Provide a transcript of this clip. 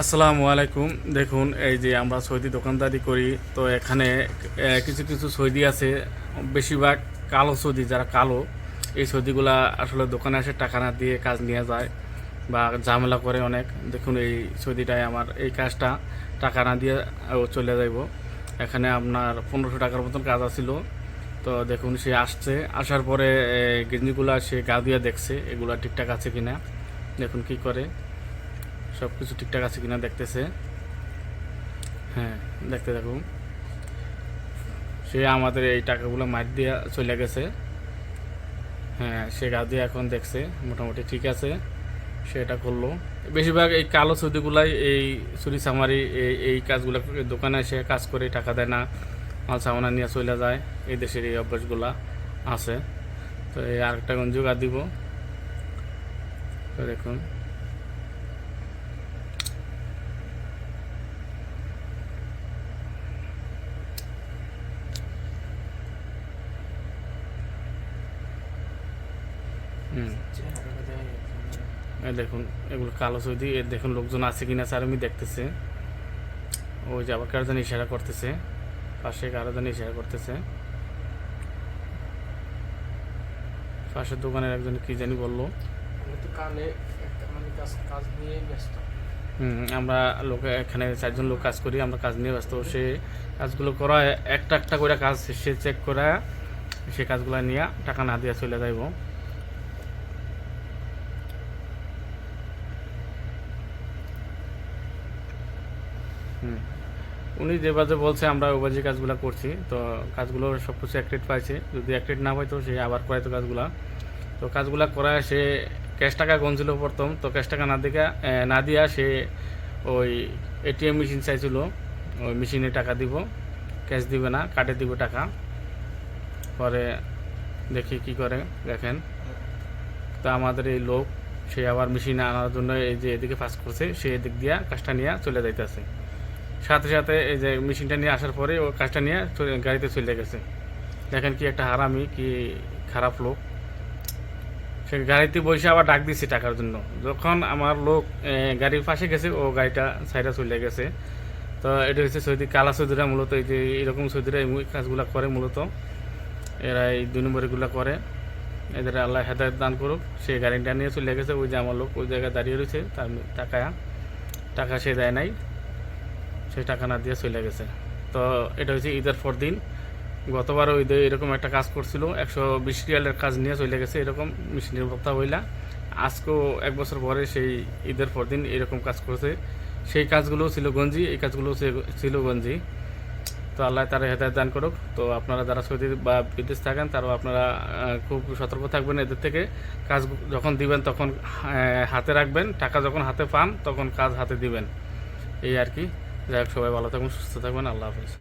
আসসালামু আলাইকুম। দেখুন, এই যে আমরা সৌদি দোকানদারি করি, তো এখানে কিছু কিছু সৌদি আছে, বেশিরভাগ কালো সৌদি, যারা কালো, এই সৌদিগুলা আসলে দোকানে আসে টাকা না দিয়ে কাজ নিয়ে যায় বা ঝামেলা করে অনেক। দেখুন, এই সৌদিটায় আমার, এই কাজটা টাকা না দিয়ে চলে যাইব। এখানে আপনার পনেরোশো টাকার মতন কাজ আছিল। তো দেখুন, সে আসছে, আসার পরে গেঞ্জিগুলা সে গা দিয়ে দেখছে, এগুলা ঠিকঠাক আছে কিনা। দেখুন কি করে। সব কিছু ঠিকঠাক আছে কিনা দেখতেছে। হ্যাঁ দেখতে থাকুন সে আমাদের এই টাকাগুলো মার দিয়ে চলে গেছে। হ্যাঁ সে গা দিয়ে এখন দেখছে, মোটামুটি ঠিক আছে, সে এটা করল। বেশিরভাগ এই কালো সৌদিগুলাই, এই চুরি চামারি এই এই কাজগুলো দোকানে এসে কাজ করে, টাকা দেয় না, মাল সামানা নিয়ে চলে যায়। এই দেশের এই অভ্যাসগুলা আছে। তো এই আরেকটা গঞ্জু গা দিব। তো দেখুন। দেখুন এগুলো কালো সৌদি এর দেখুন লোকজন আছে কিনা স্যার আমি দেখতেছে। ওই যে আবার কারও জানি ইশারা করতেছে। পাশে কারও জানি ইশারা করতেছে। পাশের দোকানের একজন কি জানি বলল। মানে আমরা লোক এখানে চারজন লোক কাজ করি আমরা কাজ নিয়ে ব্যস্ত। সে কাজগুলো করা একটা একটা করে কাজ সে চেক করা সে কাজগুলো নিয়ে টাকা না দিয়ে চলে যাইব। উনি যে বাজে বলছে, আমরা ওই বাজে কাজগুলো করছি, তো কাজগুলো সব কিছু অ্যাক্টেড পাইছে। যদি অ্যাক্টেড না পাইতো, সে আবার করাইতো কাজগুলা। তো কাজগুলা করায় সে ক্যাশ টাকা গনছিল প্রথম, তো ক্যাশ টাকা না দিকা না দিয়া সে ওই এটিএম মেশিন চাইছিল, ওই মেশিনে টাকা দিব, ক্যাশ দিবে না কাটে দিব টাকা। পরে দেখি কি করে, দেখেন। তো আমাদের এই লোক, সে আবার মেশিনে আনার জন্য এই যে এদিকে পাস করছে, সে এদিক দিয়া কাজটা নিয়ে চলে যাইতেছে। সাথে সাথে এই যে মেশিনটা নিয়ে আসার পরে ও কাজটা নিয়ে গাড়িতে চলে গেছে। দেখেন কি একটা হারামি, কি খারাপ লোক। সে গাড়িতে বসে আবার ডাক দিচ্ছে টাকার জন্য। যখন আমার লোক গাড়ির পাশে গেছে, ও গাড়িটা সাইডে চলে গেছে। তো এটা হচ্ছে সৌদি, কালা সৌদিরা মূলত এই যে, এরকম সৌদিরা এই কাজগুলো করে মূলত। এরা এই দুই নম্বরগুলো করে। এদের আল্লাহ হেদায়ত দান করুক। সে গাড়িটা নিয়ে চলে গেছে, ওই যে আমার লোক, ওই জায়গায় দাঁড়িয়ে রয়েছে, তার টাকা টাকা সে দেয় নাই। সে টাকা না দিয়ে চলে গেছে। তো এটা হচ্ছে ঈদের পর দিন। গতবারও ঈদে এরকম একটা কাজ করছিল। একশো বিশ রিয়ালের কাজ নিয়ে চলে গেছে এরকম মেশিনের কথা হইলা আজকেও এক বছর পরে সেই ঈদের পর দিন এরকম কাজ করছে। সেই কাজগুলো ছিল গঞ্জি, এই কাজগুলো ছিল গঞ্জি। তো আল্লাহ তারা হেদায়ত দান করুক। তো আপনারা যারা সৌদি বা বিদেশ থাকেন, তারাও আপনারা খুব সতর্ক থাকবেন এদের থেকে। কাজ যখন দিবেন তখন হাতে রাখবেন। টাকা যখন হাতে পান, তখন কাজ হাতে দিবেন। এই আর কি। যাই হোক সবাই ভালো থাকুন সুস্থ থাকবেন আল্লাহ হাফিজ।